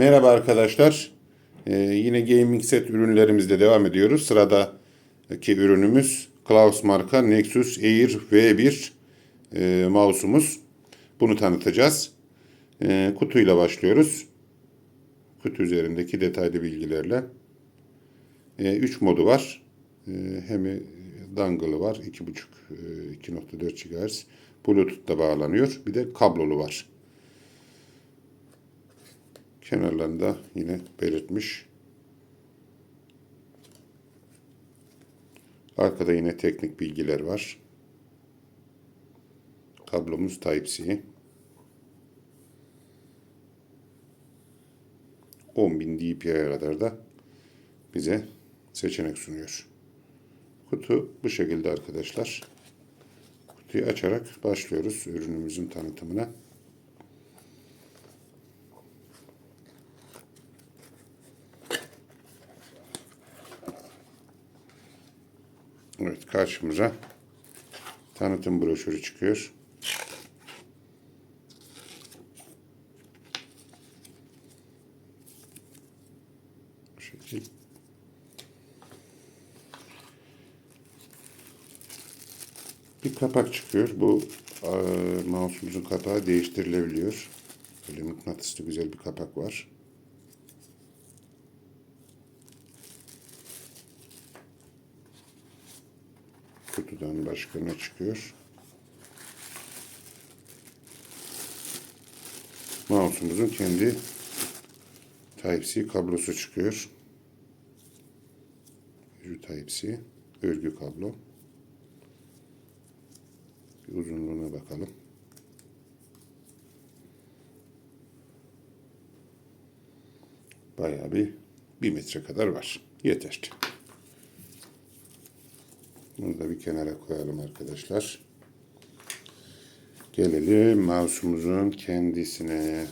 Merhaba arkadaşlar. Ee, yine gaming set ürünlerimizle devam ediyoruz. Sıradaki ürünümüz Klaus marka Nexus Air V1 e, mouse'umuz. Bunu tanıtacağız. E, kutuyla başlıyoruz. Kutu üzerindeki detaylı bilgilerle. 3 modu var. E, hem dongle'ı var. 2.5 e, 2.4 GHz. Bluetooth'ta bağlanıyor. Bir de kablolu var. Kenarlarında yine belirtmiş. Arkada yine teknik bilgiler var. Kablomuz Type-C. 10.000 dpi'ye kadar da bize seçenek sunuyor. Kutu bu şekilde arkadaşlar. Kutuyu açarak başlıyoruz ürünümüzün tanıtımına. Evet karşımıza tanıtım broşürü çıkıyor. Bu şekil. Bir kapak çıkıyor. Bu e, mouse'umuzun kapağı değiştirilebiliyor. Böyle mıknatıslı güzel bir kapak var. Kutudan başka çıkıyor? Mouse'umuzun kendi Type-C kablosu çıkıyor. Type-C örgü kablo. Bir uzunluğuna bakalım. Bayağı bir bir metre kadar var. Yeter. Bunu da bir kenara koyalım arkadaşlar. Gelelim mouse'umuzun kendisine.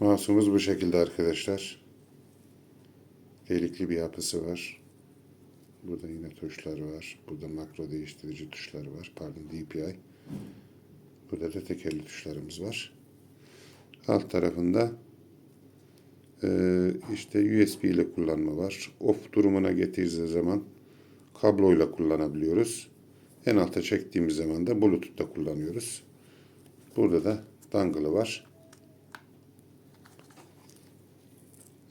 Mouse'umuz bu şekilde arkadaşlar. Delikli bir yapısı var. Burada yine tuşlar var. Burada makro değiştirici tuşları var. Pardon DPI. Burada da tekerli tuşlarımız var. Alt tarafında işte USB ile kullanma var. Off durumuna getirdiği zaman kabloyla kullanabiliyoruz. En alta çektiğimiz zaman da Bluetooth'ta kullanıyoruz. Burada da dongle'ı var.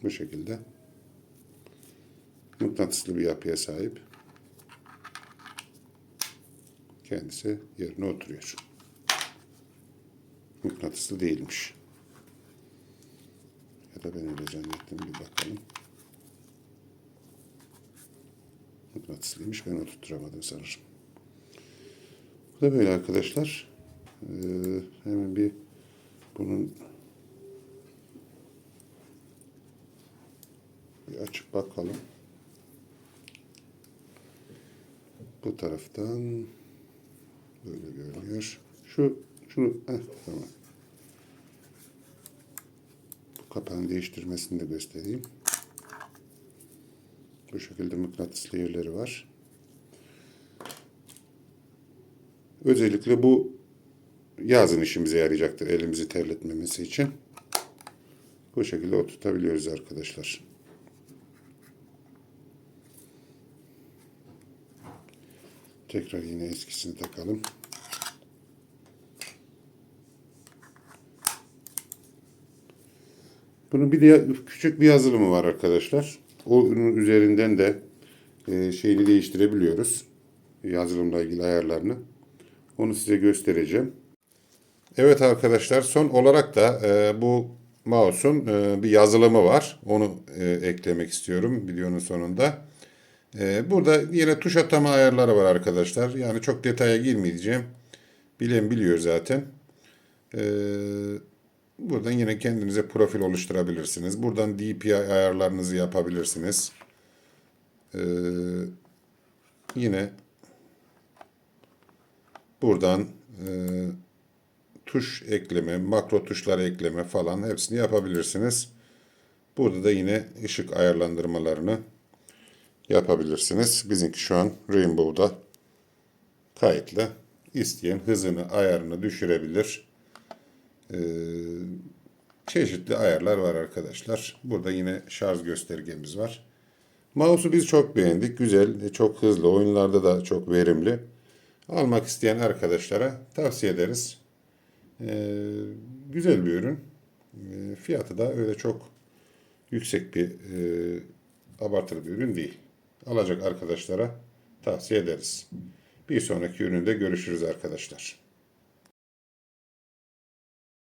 Bu şekilde. Mıknatıslı bir yapıya sahip. Kendisi yerine oturuyor. Mıknatıslı değilmiş. Da ben öyle zannettim. Bir bakalım. Mıknatıslıymış. Ben oturtturamadım sanırım. Bu da böyle arkadaşlar. Ee, hemen bir bunun bir açıp bakalım. Bu taraftan böyle görünüyor. Şu şunu heh, tamam. Bu kapağın değiştirmesini de göstereyim. Bu şekilde mıknatıslı yerleri var. Özellikle bu yazın işimize yarayacaktır elimizi terletmemesi için. Bu şekilde oturtabiliyoruz arkadaşlar. Tekrar yine eskisini takalım. Bunun bir de küçük bir yazılımı var arkadaşlar. Onun üzerinden de e, şeyini değiştirebiliyoruz. Yazılımla ilgili ayarlarını. Onu size göstereceğim. Evet arkadaşlar son olarak da e, bu mouse'un e, bir yazılımı var. Onu e, eklemek istiyorum videonun sonunda. E, burada yine tuş atama ayarları var arkadaşlar. Yani çok detaya girmeyeceğim. Bilen biliyor zaten. E, buradan yine kendinize profil oluşturabilirsiniz. Buradan DPI ayarlarınızı yapabilirsiniz. E, yine buradan e, tuş ekleme, makro tuşlar ekleme falan hepsini yapabilirsiniz. Burada da yine ışık ayarlandırmalarını yapabilirsiniz. Bizimki şu an Rainbow'da kayıtlı. İsteyen hızını, ayarını düşürebilir. Ee, çeşitli ayarlar var arkadaşlar. Burada yine şarj göstergemiz var. Mouse'u biz çok beğendik. Güzel, çok hızlı. Oyunlarda da çok verimli. Almak isteyen arkadaşlara tavsiye ederiz. Ee, güzel bir ürün. Ee, fiyatı da öyle çok yüksek bir e, abartılı bir ürün değil. Alacak arkadaşlara tavsiye ederiz. Bir sonraki üründe görüşürüz arkadaşlar.